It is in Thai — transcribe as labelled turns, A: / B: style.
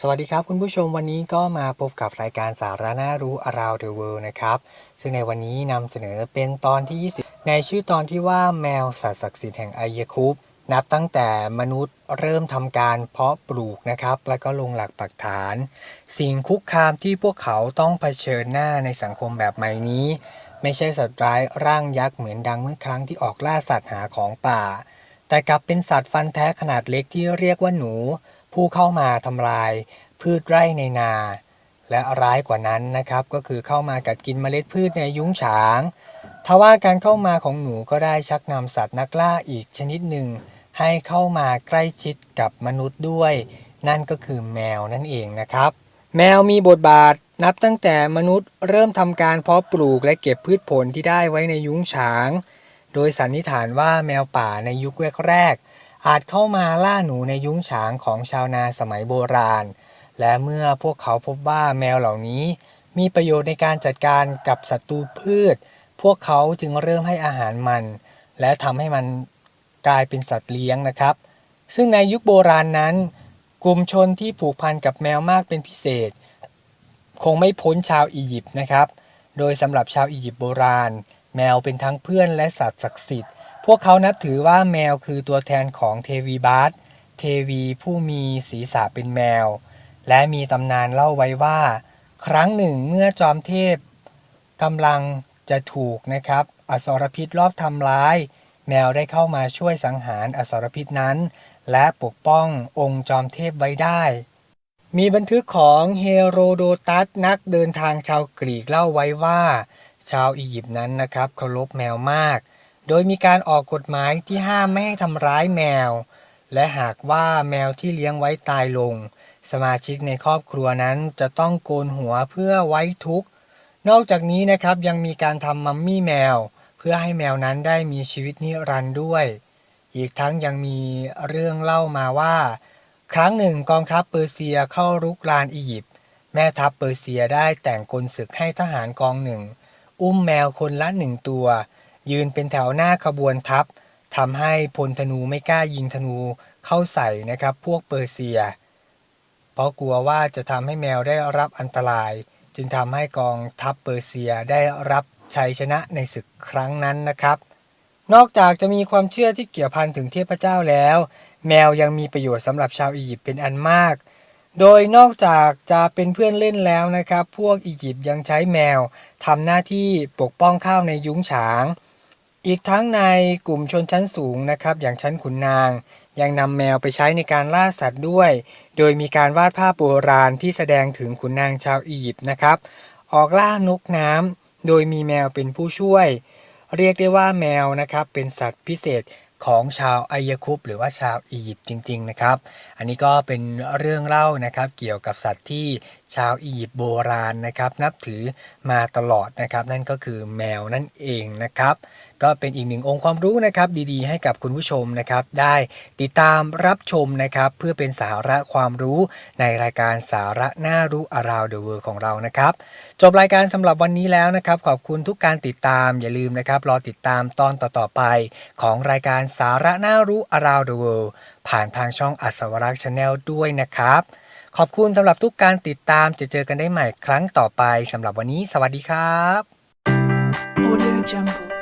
A: สวัสดีครับคุณผู้ชมวันนี้ก็มาพบกับรายการสาระน่ารู้ Around the World นะครับ ซึ่งในวันนี้นำเสนอเป็นตอนที่ 20 ในชื่อตอนที่ว่าแมวสัตว์ศักดิ์สิทธิ์แห่งไอยคุปนับตั้งแต่มนุษย์เริ่มทำการเพาะปลูกนะครับ แล้วก็ลงหลักปักฐาน สิ่งคุกคามที่พวกเขาต้องเผชิญหน้าในสังคมแบบใหม่นี้ ไม่ใช่สัตว์ร้ายร่างยักษ์เหมือนดังเมื่อครั้งที่ออกล่าสัตว์หาของป่า แต่กลับเป็นสัตว์ฟันแท้ขนาดเล็กที่เรียกว่าหนู ผู้เข้ามาทำลายพืชไร่ในนา และร้ายกว่านั้นนะครับ ก็คือเข้ามากัดกินเมล็ดพืชในยุ้งฉางทว่าการเข้ามาของหนูก็ได้ชักนำสัตว์นักล่าอีกชนิดหนึ่ง ให้เข้ามาใกล้ชิดกับมนุษย์ด้วย นั่นก็คือแมวนั่นเองนะครับ แมวมีบทบาทนับตั้งแต่มนุษย์เริ่มทำการเพาะปลูกและเก็บพืชผลที่ได้ไว้ในยุ้งฉาง โดยสันนิษฐานว่าแมวป่าในยุคแรกๆ อาจเข้ามาล่าหนูในยุ้งฉางของชาวนาสมัยโบราณ และเมื่อพวกเขาพบว่าแมวเหล่านี้ มีประโยชน์ในการจัดการกับศัตรูพืช พวกเขาจึงเริ่มให้อาหารมัน และทำให้มันกลายเป็นสัตว์เลี้ยงนะครับ ซึ่งในยุคโบราณนั้น กลุ่มชนที่ผูกพันกับแมวมากเป็นพิเศษ คงไม่พ้นชาวอียิปต์นะครับ โดยสำหรับชาวอียิปต์โบราณ แมวเป็นทั้งเพื่อนและสัตว์ศักดิ์สิทธิ์ พวกเขานับถือว่าแมวคือตัวแทนของเทวีบาสเทวีผู้มีศีรษะเป็นแมว และมีตำนานเล่าไว้ว่า ครั้งหนึ่งเมื่อจอมเทพกำลังจะถูกนะครับ อสรพิษรอบทำร้าย แมวได้เข้ามาช่วยสังหารอสรพิษนั้น และปกป้ององค์จอมเทพไว้ได้ มีบันทึกของเฮโรโดตัสนักเดินทางชาวกรีกเล่าไว้ว่า ชาวอียิปต์นั้นนะครับเคารพแมวมาก โดยมีการออกกฎหมายที่ห้ามไม่ให้ทำร้ายแมว และหากว่าแมวที่เลี้ยงไว้ตายลง สมาชิกในครอบครัวนั้นจะต้องโกนหัวเพื่อไว้ทุกข์ นอกจากนี้นะครับยังมีการทำมัมมี่แมว เพื่อให้แมวนั้นได้มีชีวิตนิรันดร์ด้วย อีกทั้งยังมีเรื่องเล่ามาว่า ครั้งหนึ่งกองทัพเปอร์เซียเข้ารุกรานอียิปต์แม่ทัพเปอร์เซียได้แต่งกลศึกให้ทหารกองหนึ่ง อุ้มแมวคนละหนึ่งตัว ยืนเป็นแถวหน้าขบวนทัพทำให้พลธนูไม่กล้ายิงธนูเข้าใส่นะครับพวกเปอร์เซีย เพราะกลัวว่าจะทำให้แมวได้รับอันตราย จึงทำให้กองทัพเปอร์เซียได้รับชัยชนะในศึกครั้งนั้นนะครับ นอกจากจะมีความเชื่อที่เกี่ยวพันถึงเทพเจ้าแล้ว แมวยังมีประโยชน์สำหรับชาวอียิปต์เป็นอันมาก โดยนอกจากจะเป็นเพื่อนเล่นแล้วนะครับ พวกอียิปต์ยังใช้แมวทำหน้าที่ปกป้องข้าวในยุ้งฉาง อีกทั้งในกลุ่มชนชั้นสูงนะครับ อย่างชั้นขุนนาง ยังนำแมวไปใช้ในการล่าสัตว์ด้วย โดยมีการวาดภาพโบราณที่แสดงถึงขุนนางชาวอียิปต์นะครับ ออกล่านกน้ำโดยมีแมวเป็นผู้ช่วย เรียกได้ว่าแมวนะครับเป็นสัตว์พิเศษของชาวไอยคุปหรือว่าชาวอียิปต์จริง ๆ นะครับ อันนี้ก็เป็นเรื่องเล่านะครับ เกี่ยวกับสัตว์ที่ชาวอียิปต์โบราณนะครับ นับถือมาตลอดนะครับ นั่นก็คือแมวนั่นเองนะครับ ก็เป็นอีกหนึ่งองค์ความรู้นะครับ ดีๆ ให้กับคุณผู้ชมนะครับ ได้ติดตามรับชมนะครับ เพื่อเป็นสาระความรู้ในรายการสาระน่ารู้ Around the World ของเรานะครับ จบรายการสำหรับวันนี้แล้วนะครับ ขอบคุณทุกการติดตามอย่าลืมนะครับ รอติดตามตอนต่อๆไป ของรายการสาระน่ารู้ Around the World ผ่านทางช่องอัศวรักษ์ชาแนลด้วยนะครับ ขอบคุณสำหรับทุกการติดตามจะเจอกันได้ใหม่ครั้งต่อไปสำหรับวันนี้ สวัสดีครับ
B: Audio Jungle.